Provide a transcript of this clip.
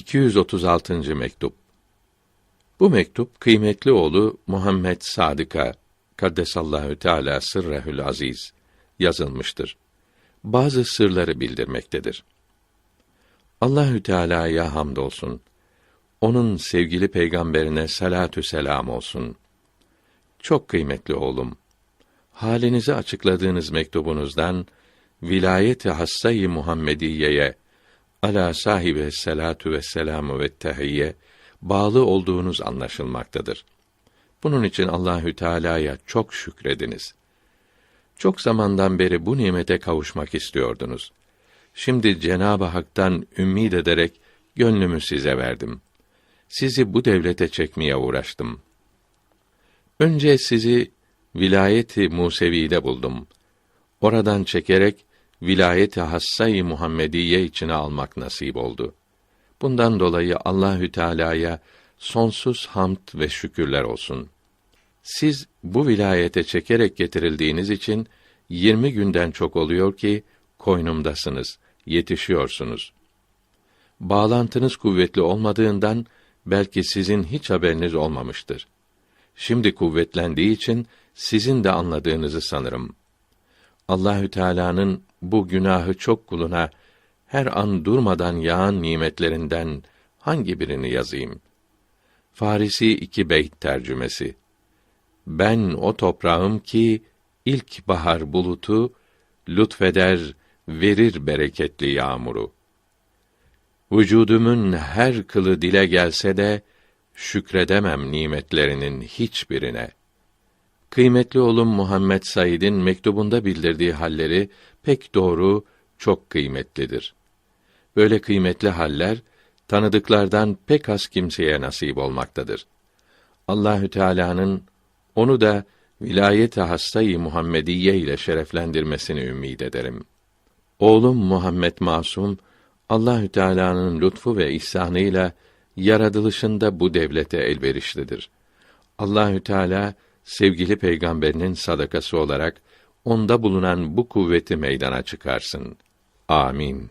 236. mektup. Bu mektup kıymetli oğlu Muhammed Sadık'a kaddesallahu teala sırrehül aziz yazılmıştır. Bazı sırları bildirmektedir. Allahü Teala'ya hamdolsun. Onun sevgili peygamberine salatü selam olsun. Çok kıymetli oğlum. Halinizi açıkladığınız mektubunuzdan vilayeti hassayı Muhammediye'ye ala sahibi salatu ve selamu ve tehiyye bağlı olduğunuz anlaşılmaktadır. Bunun için Allahü Teala'ya çok şükrediniz. Çok zamandan beri bu nimete kavuşmak istiyordunuz. Şimdi Cenab-ı Hak'tan ümmid ederek gönlümü size verdim. Sizi bu devlete çekmeye uğraştım. Önce sizi vilayeti Musevi'de buldum. Oradan çekerek vilayeti hassayı Muhammediye içine almak nasip oldu. Bundan dolayı Allahü Teala'ya sonsuz hamd ve şükürler olsun. Siz bu vilayete çekerek getirildiğiniz için 20 günden çok oluyor ki koynumdasınız, yetişiyorsunuz. Bağlantınız kuvvetli olmadığından belki sizin hiç haberiniz olmamıştır. Şimdi kuvvetlendiği için sizin de anladığınızı sanırım. Allahü Teala'nın bu günahı çok kuluna her an durmadan yağan nimetlerinden hangi birini yazayım? Farisi iki beyt tercümesi. Ben o toprağım ki ilk bahar bulutu lütfeder, verir bereketli yağmuru. Vücudumun her kılı dile gelse de şükredemem nimetlerinin hiçbirine.'' Kıymetli oğlum Muhammed Said'in mektubunda bildirdiği halleri pek doğru, çok kıymetlidir. Böyle kıymetli haller tanıdıklardan pek az kimseye nasip olmaktadır. Allahü Teala'nın onu da vilayet-i hastayı Muhammediye ile şereflendirmesini ümid ederim. Oğlum Muhammed Masum Allahü Teala'nın lütfu ve ihsanıyla yaratılışında bu devlete elverişlidir. Allahü Teala sevgili peygamberinin sadakası olarak onda bulunan bu kuvveti meydana çıkarsın. Amin.